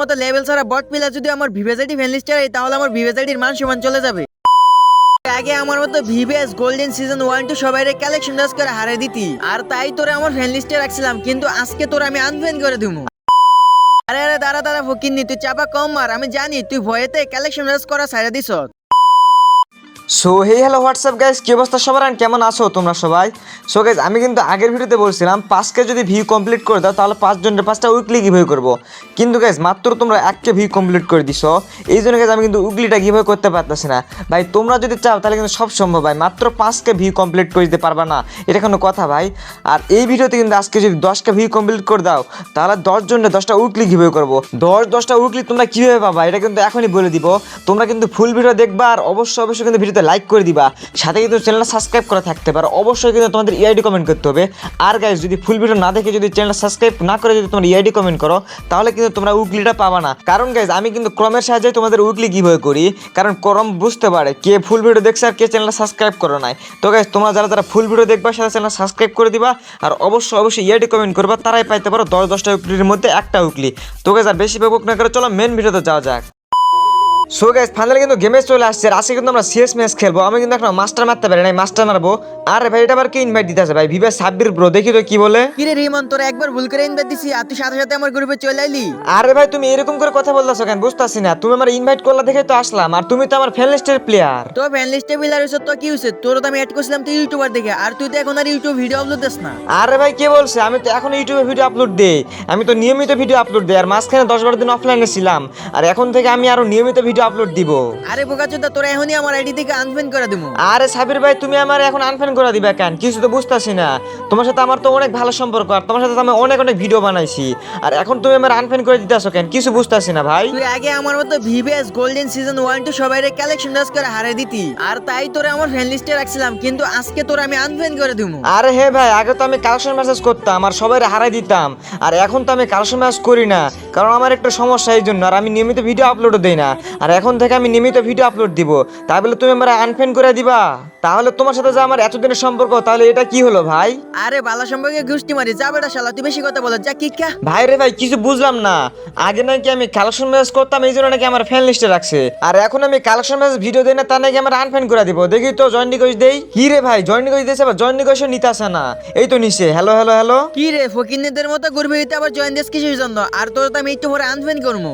মতো লেভেল ছাড়া bot player যদি আমার ভিভেজাইটি ফ্যান লিস্টে তাহলে আমার ভিভেজাইটির মান সমান চলে যাবে। আগে আমার মতো VVS golden season one two সবাই কালেকশন ডাস করে হারে দিতি। আর তাই তোরে আমার ফ্যানলিস্টে রাখছিলাম, কিন্তু আজকে তোর আমি আনফ্যান করে দিব আরে আরে, দাঁড়া দাঁড়া, ফকিন্নি, তুই চাপা কম মার, আমি জানি, তুই ভয়েতে কালেকশন ডাস করা ছাড়া দিছ so hey hello WhatsApp guys কি অবস্থা সবার? And কেমন আছো তোমরা সবাই? সো গাইস আমি কিন্তু আগের ভিডিওতে বলছিলাম পাঁচকে যদি ভিউ কমপ্লিট করে দাও, তাহলে পাঁচজনের পাঁচটা উইকলি গিভওয়ে করব। কিন্তু গাইস মাত্র তোমরা এককে ভিউ কমপ্লিট করে দিছো। এই জন্য গাইস আমি কিন্তু উইকলিটা গিভওয়ে করতে পারতেছি না। ভাই, তোমরা যদি চাও, তাহলে কিন্তু সব সম্ভব, ভাই। মাত্র পাঁচকে ভিউ কমপ্লিট করে দিতে পারবা না। এটা কোনো কথা, ভাই। আর এই ভিডিওতে কিন্তু আজকে যদি দশটা ভিউ কমপ্লিট করে দাও, তাহলে দশজনের দশটা উইকলি গিভওয়ে করব। দশ দশটা উইকলি তোমরা কীভাবে পাবা, এটা কিন্তু এখনই বলে দিব। তোমরা কিন্তু ফুল ভিডিও দেখবা, আর অবশ্যই অবশ্যই কিন্তু ভিডিওতে লাইক করে দিবা। সাথে কিন্তু চ্যানেলটা সাবস্ক্রাইব করে থাকতে পারো। অবশ্যই কিন্তু তোমাদের ইআইডি কমেন্ট করতে হবে। আর গাইজ যদি ফুল ভিডিও না দেখে যদি চ্যানেলটা সাবস্ক্রাইব না করে যদি তোমরা ইআইডি কমেন্ট করো, তাহলে কিন্তু তোমরা উইকলিটা পাবা না। কারণ গাইজ আমি কিন্তু ক্রমের সাহায্যে তোমাদের উইকলি গিভওয়ে করি। কারণ ক্রম বুঝতে পারে কে ফুল ভিডিও দেখছে আর কে চ্যানেলটা সাবস্ক্রাইব করো নাই। তো গাইজ তোমরা যারা যারা ফুল ভিডিও দেখবা, সাথে চ্যানেল সাবস্ক্রাইব করে দিবা। আর অবশ্যই অবশ্যই ইআইডি কমেন্ট করবা। তারাই পাইতে পারো দশ দশটা উইকলির মধ্যে একটা উইকলি তো গাইজ আর বেশি বেবক না করে চলো মেন ভিডিওতে যাওয়া যাক। সো গাইস ফাইনালি কিন্তু গেমে চলে আসছে আর আজকে কিন্তু আমরা সিএস ম্যাচ খেলব। আমি কিন্তু এখন মাস্টার মারতে পারি নাই মাস্টার মারবো। আরে ভাই এটা আবার কে ইনভাইট দিতে আছে ভাই? ভিভে সাব্বির ব্রো দেখি তো কি বলে। কিরে রিমন তোর একবার ভুল করে ইনভাইট দিছি আর তুই সাথে সাথে আমার গ্রুপে চলে আইলি? আরে ভাই তুমি এরকম করে কথা বলতেছো কেন? বুঝতেছি না। তুমি আমার ইনভাইট করলা দেখে তো আসলাম আর তুমি তো আমার ফ্যান লিস্টের প্লেয়ার তো ফ্যান লিস্টে বিলার হইছে তো কি হইছে? তোর তো আমি অ্যাড করছিলাম তুই ইউটিউবার দেখে আর তুই তো এখন আর ইউটিউব ভিডিও আপলোড দিস না। আরে ভাই কে বলছে? আমি তো এখন ইউটিউবে ভিডিও আপলোড দেই। আমি তো নিয়মিত ভিডিও আপলোড দেই আর মাঝখানে দশ বারো দিন অফলাইনে ছিলাম। আর এখন থেকে আমি আরও নিয়মিত ভিডিও আপলোড দিব। আরে বোকাচোদা তোরা এখনই আমার আইডি থেকে আনফ্যান করে দিমু। আরে সাবির ভাই তুমি আমার এখন আনফ্যান করে দিবা কেন? কিছু তো বুঝতেছি না। তোমার সাথে আমার তো অনেক ভালো সম্পর্ক আর তোমার সাথে আমি অনেক অনেক ভিডিও বানাইছি। আর এখন তুমি আমার আনফ্যান করে দিতে আসো কেন? কিছু বুঝতেছি না ভাই। তুই আগে আমার মতো VVS golden season one two সবাই কালেকশন ডাস করে হারিয়ে দিতি। আর তাই তোরে আমার ফ্যান লিস্টে রাখছিলাম কিন্তু আজকে তোর আমি আনফ্যান করে দিমু। আরে হে ভাই আগে তো আমি কালেকশন মেসেজ করতাম আর সবাই হারাই দিতাম। আর এখন তো আমি কালেকশন মেসেজ করি না কারণ আমার একটা সমস্যা এই জন্য আর আমি নিয়মিত ভিডিও আপলোডও দেই না। আর এখন থেকে আমি নিয়মিত ভিডিও আপলোড দিব। তাই বলে তুমি আমার আনফ্রেন্ড করে দিবা। তাহলে তোমার সাথে যে আমার এতদিনের সম্পর্ক তাহলে এটা কি হলো ভাই? আরে বালা সম্পর্কে গুষ্টি মারি যা বেটা শালা তুই বেশি কথা বলো যা কি কা ভাই রে ভাই কিছু বুঝলাম না। আগে নাকি আমি কালেকশন ম্যাচ করতাম এই জন্য নাকি আমার ফ্যান লিস্টে রাখছে। আর এখন আমি কালেকশন ম্যাচ ভিডিও দেই না তা নাকি আমার আনফ্যান করে দিব। দেখি তো জয়েন রিকোয়েস্ট দেই? কি রে ভাই জয়েন রিকোয়েস্ট দিয়েছে আবার জয়েন রিকোয়েস্ট নিতে আসে না। এই তো নিছে হ্যালো হ্যালো হ্যালো কি রে ফকিন্নিদের মতো ঘুরবে হইতে আবার জয়েন দিস কিসের জন্য? আর তোর তো আমি একটু পরে আনফ্যান করব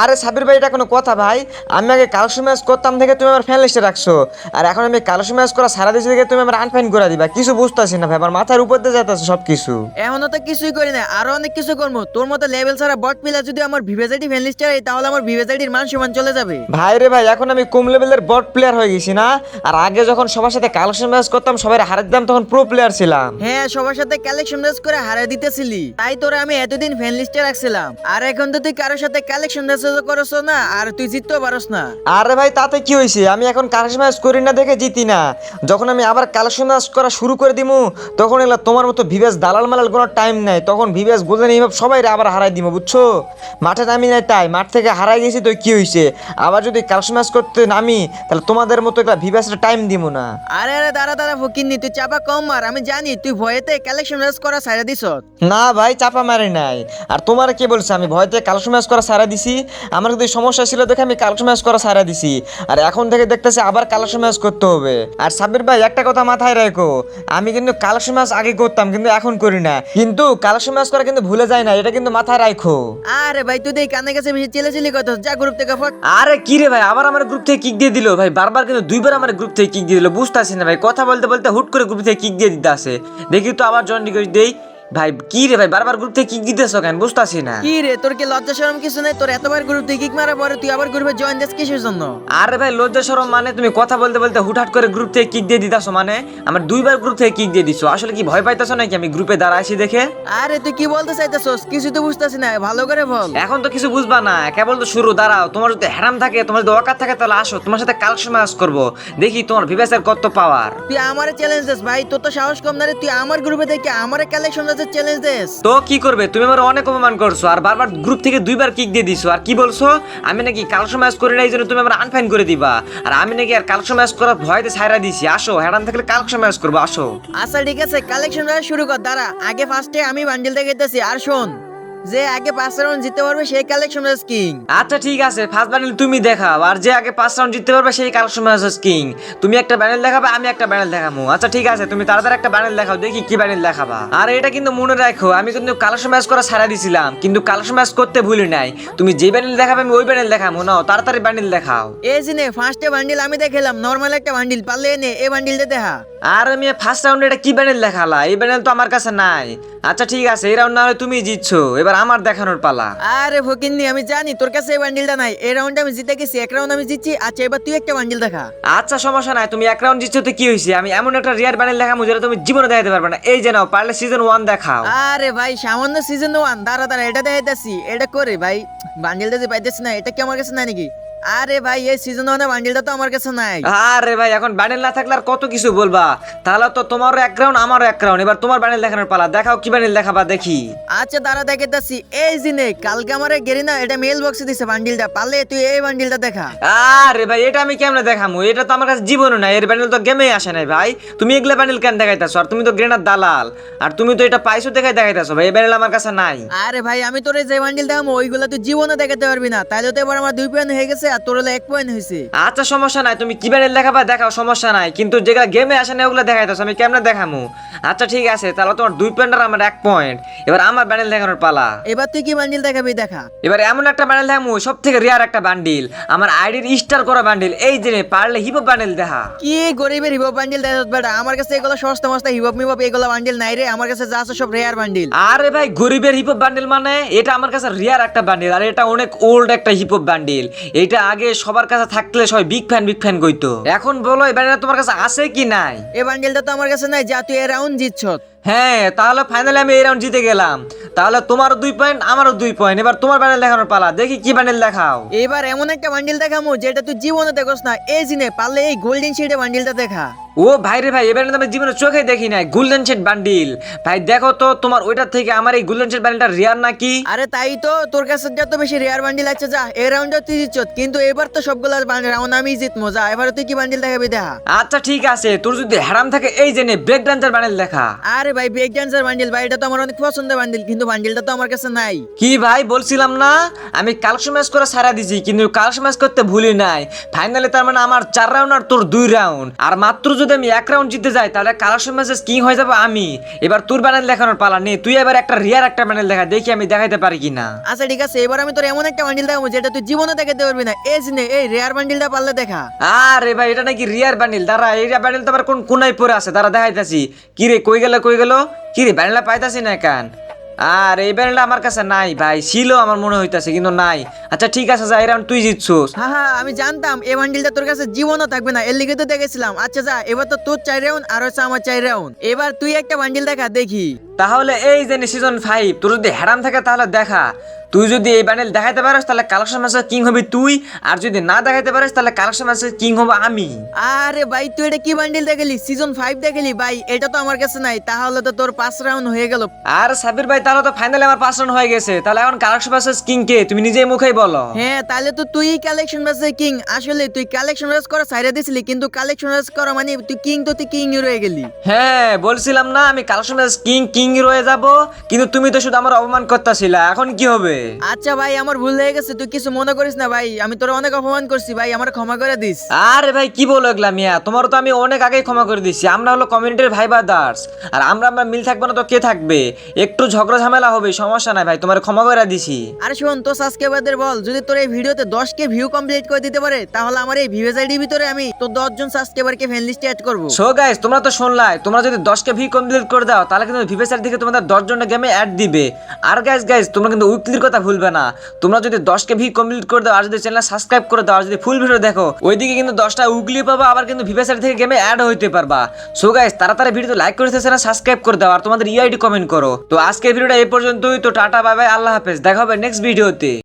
আরে সাবির ভাই এটা কোনো কথা ভাই। আমি আগে কালেকশন ম্যাচ করতাম থেকে তুমি আমার ফ্যান লিস্টে রাখছো। আর এখন আমি কালেকশন ম্যাচ করা সারা দেশে থেকে তুমি আমার আনফ্যান করে দিবা। কিছু বুঝতেছি না ভাই আমার মাথার উপর দিয়ে যাইতেছে সব কিছু এমনও তো কিছুই করি না আরও অনেক কিছু করব তোর মতো লেভেল ছাড়া বট প্লেয়ার যদি আমার ভিভেজাইটি ফ্যান লিস্টে তাহলে আমার ভিভেজাইটির মান সমান চলে যাবে। ভাই রে ভাই এখন আমি কম লেভেলের বট প্লেয়ার হয়ে গেছি না? আর আগে যখন সবার সাথে কালেকশন ম্যাচ করতাম সবাই হারাই দিতাম তখন প্রো প্লেয়ার ছিলাম। হ্যাঁ সবার সাথে কালেকশন রেস করে হারিয়ে দিতেছিলি। তাই তোরা আমি এতদিন ফ্যান লিস্টে রাখছিলাম। আর এখন তো তুই কারোর সাথে কালেকশন রেস করছ না আর তুই জিততেও পারস না। আরে ভাই তাতে কি হয়েছে আমি এখন কালেকশন ম্যাচ করি না দেখে জিতি না। যখন আমি আবার কালেকশন করা শুরু করে দিমু তখন এগুলো তোমার মতো ভিভেস দালাল মালাল কোনো টাইম নাই। তখন ভিভেস গোল্ডেন এইভাবে সবাই আবার হারাই দিমু বুঝছ? মাঠে নামি নাই তাই মাঠ থেকে হারাই গেছি তো কি হয়েছে আবার যদি কালেকশন করতে নামি তাহলে তোমাদের মতো একটা ভিভেসের টাইম দিমু না। আরে আরে দাঁড়া দাঁড়া ফকিন্নি তুই চাপা কম মার আমি জানি তুই ভয়েতে কালেকশন রেস করা ছাড়া দিছ। না ভাই চাপা মারি নাই। আর তোমার কে বলছে আমি ভয়েতে কালসু ম্যাচ করা সারা দিছি? আমার যদি সমস্যা ছিল দেখে আমি কালসু ম্যাচ করা সারা দিছি। আর এখন থেকে দেখতেছি আবার কালসু ম্যাচ করতে হবে। আর সাব্বির ভাই একটা কথা মাথায় রাখো। আমি কিন্তু কালাশি মাছ আগে করতাম কিন্তু এখন করি না। কিন্তু কালাশি মাছ করা কিন্তু ভুলে যায় না এটা কিন্তু মাথায় রাখো আরে ভাই তুই কানে কাছে বেশি চেলে চিলি কত যা গ্রুপ থেকে ফট আরে কি রে ভাই আবার আমার গ্রুপ থেকে কিক দিয়ে দিল? ভাই বারবার কিন্তু দুইবার আমার গ্রুপ থেকে কিক দিয়ে দিল বুঝতেছি না ভাই। কথা বলতে বলতে হুট করে গ্রুপ থেকে কিক দিয়ে দিতে আসে। দেখি তো আবার জয়েন রিকোয়েস্ট দেই। ভাই কি রে ভাই বারবার গ্রুপ থেকে কিক দিতেছ কেন? বুঝতেছি না। কি রে তোর কি লজ্জা শরম কিছু নেই? তোর এতবার গ্রুপ থেকে কিক মারা পরে তুই আবার গ্রুপে জয়েন দিস কিসের জন্য? আরে ভাই লজ্জা শরম মানে তুমি কথা বলতে বলতে হুটহাট করে গ্রুপ থেকে কিক দিয়ে দিতাছো মানে? আমার দুইবার গ্রুপ থেকে কিক দিয়ে দিছো। আসলে কি ভয় পাইতেছো নাকি আমি গ্রুপে দাঁড়াইছি দেখে? আরে তুই কি বলতে চাইতেছস? কিছু তো বুঝতাছি না ভালো করে বল। এখন তো কিছু বুঝবা না। কেবল তো শুরু দাঁড়াও। তোমার যদি হ্যারাম থাকে তোমার যদি ওয়াকাত থাকে তাহলে আসো। তোমার সাথে কালেকশন ম্যাচ করব। দেখি তোমার ভিভেসের কত পাওয়ার তুই আমারে চ্যালেঞ্জ দিস ভাই। তোর তো সাহস কম না রে। তুই আমার গ্রুপে থেকে আমারে কালেকশন আছে চ্যালেঞ্জ দেস তো কি করবে? তুমি আমার অনেক অপমান করছ আর বারবার গ্রুপ থেকে দুইবার কিক দিয়ে দিছো আর কি বলছো? আমি নাকি কালসো ম্যাচ করি না এই জন্য তুমি আমার আনফাইন করে দিবা। আর আমি নাকি আর কালসো ম্যাচ করার ভয়তে ছাইরা দিছি। আসো হ্যারাম থাকলে কালসো ম্যাচ করব আসো। আচ্ছা ঠিক আছে কালেকশন শুরু কর দাঁড়া। আগে ফার্স্টে আমি বান্ডেল থেকে আর শোন। যে আগে পাঁচ রাউন্ড জিততে পারবে সেই কালেকশন কিং আচ্ছা ঠিক আছে ফার্স্ট ব্যানেল তুমি দেখাও আর যে আগে পাঁচ রাউন্ড জিততে পারবে সেই কালেকশন ম্যাচেস কিং তুমি একটা ব্যানেল দেখাবে আমি একটা ব্যানেল দেখাবো। আচ্ছা ঠিক আছে তুমি তাড়াতাড়ি একটা ব্যানেল দেখাও দেখি কি ব্যানেল দেখাবা। আর এটা কিন্তু মনে রাখো আমি কিন্তু কালেকশন ম্যাচ করা ছাড়া দিছিলাম কিন্তু কালেকশন ম্যাচ করতে ভুলি নাই। তুমি যে ব্যানেল দেখাবে আমি ওই ব্যানেল দেখাবো নাও তাড়াতাড়ি ব্যানেল দেখাও। এই জিনে ফার্স্টে বান্ডিল আমি দেখালাম নর্মাল একটা বান্ডিল পারলে এনে এই বান্ডিলটা দেখা। আর আমি ফার্স্ট রাউন্ডে এটা কি ব্যানেল দেখালা এই ব্যানেল তো আমার কাছে নাই। আচ্ছা ঠিক আছে এই রাউন্ড না হলে তুমি জিতছো। এবার আমার দেখানোর পালা। আরে ফকিন্নি আমি জানি তোর কাছে এই বান্ডিলটা নাই। এই রাউন্ডে আমি জিতে গেছি এক রাউন্ড আমি জিতছি। আচ্ছা এবার তুই একটা বান্ডিল দেখা। আচ্ছা সমস্যা নাই তুমি এক রাউন্ড জিতছো তো কি হয়েছে? আমি এমন একটা রিয়ার ব্যানেল দেখাবো যেটা তুমি জীবনে দেখাতে পারবে না। এই যে নাও পারলে সিজন ওয়ান দেখাও। আরে ভাই সামান্য সিজন ওয়ান দাঁড়া দাঁড়া এটা দেখাইতেছি। এটা করে ভাই বান্ডিলটা যে পাইতেছি না এটা কি আমার কাছে নাই নাকি? আরে ভাই এই সিজন ওয়ানে বান্ডিলটা তো আমার কাছে নাই। আরে ভাই এখন ব্যানেল না থাকলে আর কত কিছু বলবা? তাহলে তো তোমারও এক রাউন্ড আমারও এক রাউন্ড এবার তোমার ব্যানেল দেখানোর পালা। দেখাও কি ব্যানেল দেখাবা দেখি। আচ্ছা দাঁড়া দেখাইতেছি। এই জিনে কালকে আমার গেরি না এটা মেল বক্সে দিছে বান্ডিলটা পালে তুই এই বান্ডিলটা দেখা। আরে ভাই এটা আমি কেমনে দেখামু? এটা তো আমার কাছে জীবনও নাই। এর ব্যানেল তো গেমে আসে নাই ভাই। তুমি এগুলা ব্যানেল কেন দেখাইতেছো? আর তুমি তো গ্রেনার দালাল। আর তুমি তো এটা পাইছো দেখাই দেখাইতেছো ভাই। এই ব্যানেল আমার কাছে নাই। আরে ভাই আমি তোর যে বান্ডিল দেখাবো ওইগুলা তুই জীবনে দেখাতে পারবি না। তাইলে তো এবার আমার দুই পয়েন্ট হয়ে গেছে। আর তোর হলো এক পয়েন্ট হয়েছে আচ্ছা সমস্যা নাই। তুমি কি ব্যানেল দেখাবা দেখাও সমস্যা নাই। কিন্তু যেগুলা গেমে আসে না ওগুলো দেখাইতেছো আমি কেমনে দেখামু? আচ্ছা ঠিক আছে তাহলে তোমার দুই পয়েন্ট আর আমার এক পয়েন্ট এবার আমার ব্যানেল দেখানোর পালা। এবার তুই কি বান্ডিল দেখাবি দেখা? এবার এমন একটা বান্ডেল দেখামু সব থেকে রেয়ার একটা বান্ডিল আমার আইডির স্টার করা বান্ডিল এই যে পারলে হিপ বান্ডিল দেখা। কি গরিবের হিপহপ বান্ডিল দেখা বেটা? আমার কাছে এগুলো সস্তা মস্তা হিপহপ মিপহপ এগুলো বান্ডিল নাই রে। আমার কাছে যা আছে সব রেয়ার বান্ডিল আরে ভাই গরিবের হিপ বান্ডিল মানে? এটা আমার কাছে রিয়ার একটা বান্ডিল আর এটা অনেক ওল্ড একটা হিপ বান্ডিল এটা আগে সবার কাছে থাকলে সবাই বিগ ফ্যান বিগ ফ্যান কইতো। এখন বলো, এই ব্যান্ডেলটা তোমার কাছে আছে কি নাই? এই বান্ডিলটা তো আমার কাছে নাই, যা তুই এ রাউন্ড জিতছ হ্যাঁ তাহলে ফাইনালি আমি এই রাউন্ড জিতে গেলাম। তাহলে তোমারও দুই পয়েন্ট আমারও দুই পয়েন্ট এবার তোমার বান্ডেল দেখানোর পালা দেখি কি বান্ডেল দেখাও। এবার এমন একটা বান্ডিল দেখামো যেটা তুই জীবনে দেখোস না। এই জিনে পারলে এই গোল্ডেন শিটে বান্ডিলটা দেখা। ও ভাই রে ভাই এবার আমি জীবনে চোখে দেখি নাই গোল্ডেন শেড বান্ডিল ভাই দেখো তো তোমার ওইটার থেকে আমার এই গোল্ডেন শেড বান্ডিলটা রিয়ার নাকি? আরে তাই তো তোর কাছে যত বেশি রেয়ার বান্ডিল আছে যা। এই রাউন্ডে তুই জিতছ কিন্তু এবার তো সবগুলো রাউন্ড আমি জিতমো যা। এবার তুই কি বান্ডিল দেখাবি দেখা। আচ্ছা ঠিক আছে। তোর যদি হারাম থাকে এই জেনে ব্রেক ডান্সার বান্ডিল দেখা। আরে ভাই ব্রেক বান্ডিল ভাই এটা তো আমার অনেক পছন্দের বান্ডিল কিন্তু বান্ডিলটা তো আমার কাছে নাই। কি ভাই বলছিলাম না? আমি কালেকশন ম্যাচ করে সারা দিছি কিন্তু কালেকশন ম্যাচ করতে ভুলি নাই। ফাইনালি তার মানে আমার চার রাউন্ড আর তোর দুই রাউন্ড আর মাত্র যদি আমি এক রাউন্ড জিতে যাই তাহলে ম্যাচে কিং হয়ে যাব আমি। এবার তোর ব্যানেল দেখানোর পালা নেই তুই এবার একটা রিয়ার একটা ব্যানেল দেখা দেখি আমি দেখাইতে পারি কিনা। আচ্ছা ঠিক আছে এবার আমি তোর এমন একটা বান্ডিল দেখাবো যেটা তুই জীবনে দেখাতে পারবি না। এই জিনে এই রেয়ার বান্ডিলটা পারলে দেখা। আরে ভাই এটা নাকি রিয়ার বান্ডিল দাঁড়া এই বান্ডিল তো আবার কোন কোনায় পড়ে আছে? দাঁড়া দেখাইতাছি। কি রে কই গেল কই গেল? কি রে ব্যান্ডেলটা পাইতাছি না কান? আর এই ব্যান্ডেলটা আমার কাছে নাই ভাই ছিল আমার মনে হইতাছে কিন্তু নাই। আচ্ছা ঠিক আছে যা এরাম তুই জিতছোস। হ্যাঁ হ্যাঁ আমি জানতাম এই বান্ডিলটা তোর কাছে জীবনও থাকবে না এর লিগে তো দেখেছিলাম। আচ্ছা যা এবার তো তোর চাই রাউন্ড আর হচ্ছে আমার চাই রাউন্ড এবার তুই একটা বান্ডিল দেখা দেখি। তাহলে এই যে সিজন ফাইভ তোর যদি হ্যারাম থাকে তাহলে দেখা। তুই যদি এই ব্যান্ডেল দেখাইতে পারিস তাহলে কালেকশন ম্যাচের কিং হবি তুই আর যদি না দেখাইতে পারিস তাহলে কালেকশন ম্যাচের কিং হব আমি। আরে ভাই তুই এটা কি বান্ডিল দেখলি? সিজন ফাইভ দেখলি? ভাই এটা তো আমার কাছে নাই তাহলে তো তোর পাঁচ রাউন্ড হয়ে গেল। আর সাবির ভাই তাহলে তো ফাইনালি আমার পাঁচ রান হয়ে গেছে। তাহলে এখন কালেকশন ম্যাচের কিং কে? তুমি নিজেই মুখেই বলো। হ্যাঁ তাহলে তো তুই কালেকশন ব্যাসে কিং আসলে তুই কালেকশন ব্যাস করা সাইডে দিছিলি কিন্তু কালেকশন ব্যাস করা মানে তুই কিং তো তুই কিং রয়ে গেলি। হ্যাঁ বলছিলাম না আমি কালেকশন ম্যাচ কিং কিং রয়ে যাব কিন্তু তুমি তো শুধু আমার অপমান করতেছিলা। এখন কি হবে? আচ্ছা ভাই আমার ভুল হয়ে গেছে তুই কিছু মনে করিস না ভাই। আমি তোর অনেক অপমান করছি ভাই আমার ক্ষমা করে দিস। আরে ভাই কি বলো এগুলা মিয়া? তোমারও তো আমি অনেক আগেই ক্ষমা করে দিচ্ছি আমরা হলো কমিউনিটির ভাই দাস। আর আমরা আমরা মিল থাকবে না তো কে থাকবে? একটু ঝগড়া ঝামেলা হবে সমস্যা নাই ভাই তোমার ক্ষমা করে দিছি। আরে শোন তো সাবস্ক্রাইবারদের বল যদি তোর এই ভিডিওতে দশ কে ভিউ কমপ্লিট করে দিতে পারে তাহলে আমার এই ভিউজ আইডির ভিতরে আমি তো দশ জন সাবস্ক্রাইবারকে ফ্রেন্ড লিস্টে অ্যাড করব। সো গাইস তোমরা তো শুনলাই তোমরা যদি দশকে ভি কমপ্লিট করে দাও তাহলে কিন্তু ভিভেসার দিকে তোমাদের দশ জনের গেমে অ্যাড দিবে। আর গাইস গাইস তোমরা কিন্তু উইকলির কথা ভুলবে না। তোমরা যদি দশকে ভি কমপ্লিট করে দাও, আর যদি চ্যানেল সাবস্ক্রাইব করে দাও, আর যদি ফুল ভিডিও দেখো, ওইদিকে কিন্তু দশটা উগলি পাবা, আবার কিন্তু ভিভেসার থেকে গেমে অ্যাড হইতে পারবা। সো গাইস তাড়াতাড়ি ভিডিও লাইক করে চ্যানেল সাবস্ক্রাইব করে দাও, আর তোমাদের ইআইডি কমেন্ট করো। তো আজকের ভিডিওটা এই পর্যন্তই, তো টাটা বাই বাই আল্লাহ হাফেজ, দেখা হবে নেক্সট ভিডিওতে